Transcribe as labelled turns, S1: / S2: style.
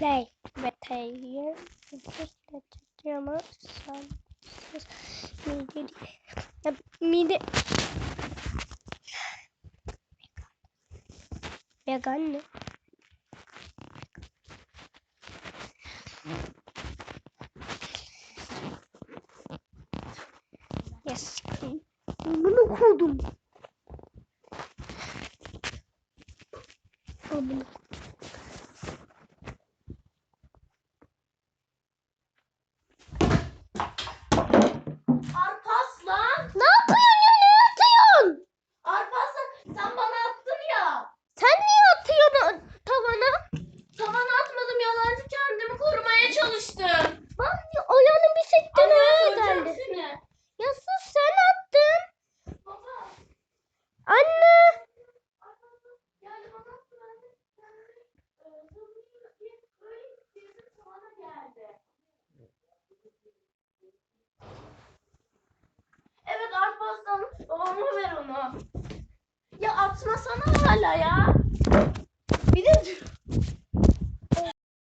S1: play better here. Just let camera some needed. Mide vegan mı? Yes. Bunu kurdum. Bunu
S2: kurdum. Evet arpastan babama ver onu. Ya atmasana.